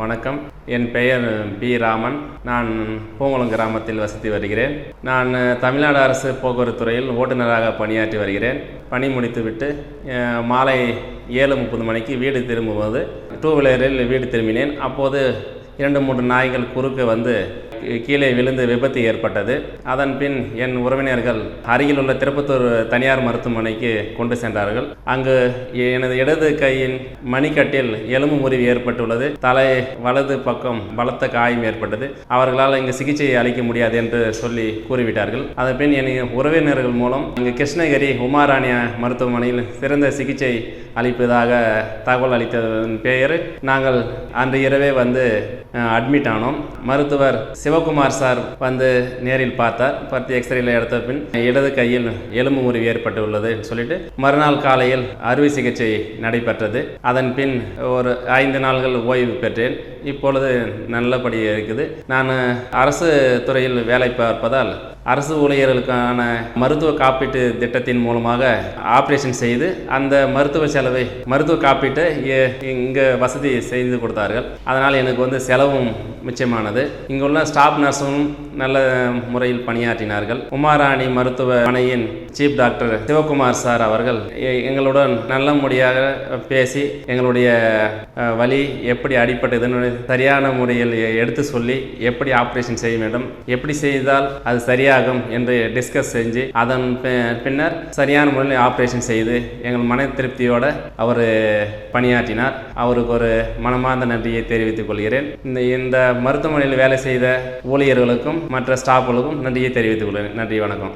வணக்கம். என் பெயர் பி ராமன். நான் பூங்குளம் கிராமத்தில் வசித்து வருகிறேன். நான் தமிழ்நாடு அரசு போக்குவரத்து துறையில் ஓட்டுநராக பணியாற்றி வருகிறேன். பணி முடித்துவிட்டு மாலை ஏழு முப்பது மணிக்கு வீடு திரும்பும்போது டூ வீலரில் வீடு திரும்பினேன். அப்போது இரண்டு மூன்று நாய்கள் குறுக்க வந்து கீழே விழுந்து விபத்து ஏற்பட்டது. அதன் பின் என் உறவினர்கள் அருகில் உள்ள திருப்பத்தூர் தனியார் மருத்துவமனைக்கு கொண்டு சென்றார்கள். அங்கு எனது இடது கையின் மணிக்கட்டில் எலும்பு முறிவு ஏற்பட்டுள்ளது. தலை வலது பக்கம் பலத்த காயம் ஏற்பட்டது. அவர்களால் இங்கு சிகிச்சை அளிக்க முடியாது என்று சொல்லி கூறிவிட்டார்கள். அதன் பின் என் உறவினர்கள் மூலம் இங்கு கிருஷ்ணகிரி உமாராணியா மருத்துவமனையில் சிறந்த சிகிச்சை அளிப்பதாக தகவல் அளித்ததன் பெயர் நாங்கள் அன்று இரவே வந்து அட்மிட் ஆனோம். மருத்துவர் சிவகுமார் சார் வந்து நேரில் பார்த்தார். பார்த்து எக்ஸ்ரேல எடுத்த பின் இடது கையில் எலும்பு முறிவு ஏற்பட்டுள்ளது சொல்லிட்டு மறுநாள் காலையில் அறுவை சிகிச்சை நடைபெற்றது. அதன் பின் ஒரு ஐந்து நாள்கள் ஓய்வு பெற்றேன். இப்பொழுது நல்லபடி இருக்குது. நான் அரசு துறையில் வேலை பார்ப்பதால் அரசு ஊழியர்களுக்கான மருத்துவ காப்பீட்டு திட்டத்தின் மூலமாக ஆப்ரேஷன் செய்து அந்த மருத்துவ செலவை மருத்துவ காப்பீட்டை இங்கே வசதி செய்து கொடுத்தார்கள். அதனால் எனக்கு வந்து செலவும் மிச்சமானது. இங்குள்ள ஸ்டாஃப் நர்ஸும் நல்ல முறையில் பணியாற்றினார்கள். உமாராணி மருத்துவ மனையின் சீஃப் டாக்டர் சிவகுமார் சார் அவர்கள் எ- எங்களுடன் நல்ல முடியாக பேசி எங்களுடைய வழி எப்படி அடிப்பட்டதுன்னு சரியான முறையில் எடுத்து சொல்லி எப்படி ஆப்ரேஷன் செய்ய வேண்டும் எப்படி செய்தால் அது சரியாக சரியாகும் என்று டிஸ்கஸ் செஞ்சு அதன் பி- பின்னர் சரியான முறையில் ஆப்ரேஷன் செய்து எங்கள் மன திருப்தியோடு அவர் பணியாற்றினார். அவருக்கு ஒரு மனமார்ந்த நன்றியை தெரிவித்துக் கொள்கிறேன். இந்த இந்த மருத்துவமனையில் வேலை செய்த ஊழியர்களுக்கும் மற்ற ஸ்டாஃப்களுக்கும் நன்றியை தெரிவித்துக் கொள்கிறேன். நன்றி வணக்கம்.